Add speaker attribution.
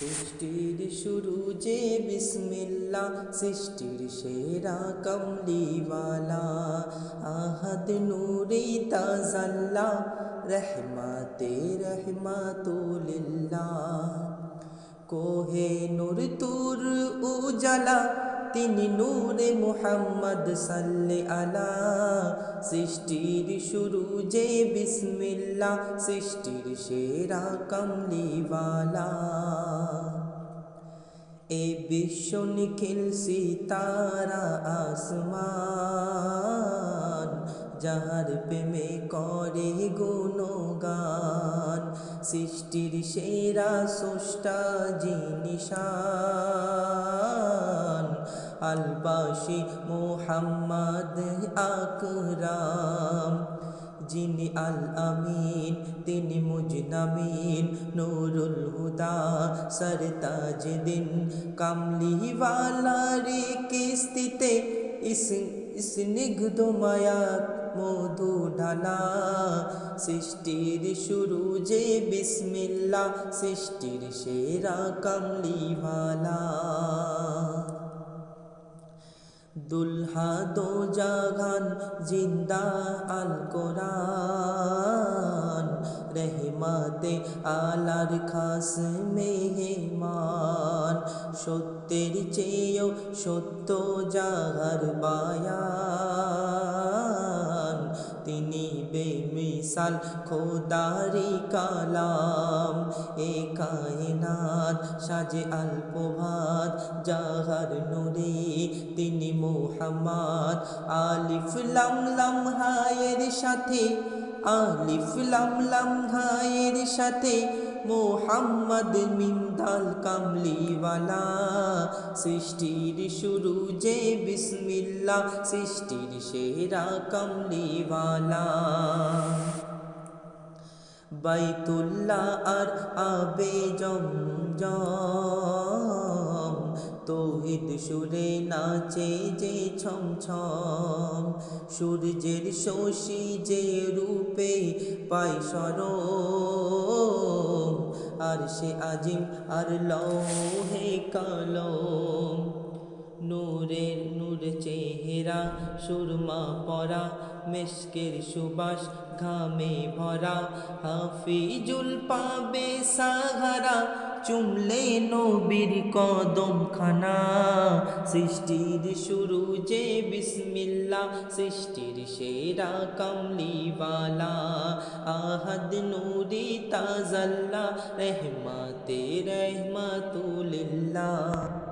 Speaker 1: সৃষ্টির শুরু যে বিসমিল্লা, সৃষ্টির সেরা কমলিওয়ালা। আহাদ নূরে তাজাল্লা, রহমাতে রহমাতুলিল্লাহ। কোহে নূর তুর উজালা তিনি নূরে মুহাম্মদ সাল্লে আলা সৃষ্টির শুরু যে বিসমিল্লা, সৃষ্টির সেরা কমলিওয়ালা। এ বিশ্ব নিখিল সিতারা আসমান, যাহার প্রেমে করে গুণগান। সৃষ্টির সেরা সুষ্টা জিনিসান আলবাসী মোহাম্মদ আকরাম। যিনি আল আমিন তিনি মুজনামিন, নুরুল হুদা সরতাজ দিন কামলিওয়ালা রে কিস্তিতে ইস স্নিগ্ধ মায়া মধু ঢালা। সৃষ্টির শুরু যে বিসমিল্লা সৃষ্টির সেরা কামলিওয়ালা। দুলহা দো জাগান জিন্দা আল কোরআন। রহমাতে আলার খাস মেহমান। সত্যের চেয়েও সত্য জাগার বায়ান। তিনি বেমিসাল খোদারি কালাম। এ কায়নাত সাজে আল প্রভাত জাহার নুরে তিনি মোহাম্মদ। আলিফ লাম লাম হায়ের সাথে, আলিফ লাম লাম হায়ের সাথে মোহাম্মদ মিমদাল কামলিওয়ালা। সৃষ্টির শুরু যে বিসমিল্লা সৃষ্টির সেরা কামলিওয়ালা। বাইতুল্লাহ আর আবে জমজম, তৌহিদ সুরে নাচে যে ছম ছম সূর্যের শশী যে রূপে পাই সরম আর সে আজিম আর লৌহে কলম। নূরের নূর চেহারা, সুরমা পরা, মেশকের সুবাস ঘামে ভরা। হাফিজুল পাবে সাহারা, চুমলে নবীর কদম খানা সৃষ্টির শুরু যে বিসমিল্লা, সৃষ্টির সেরা কমলিওয়ালা। আহাদ নূরি তাজাল্লা, রহমাতে রহমাতুলিল্লাহ।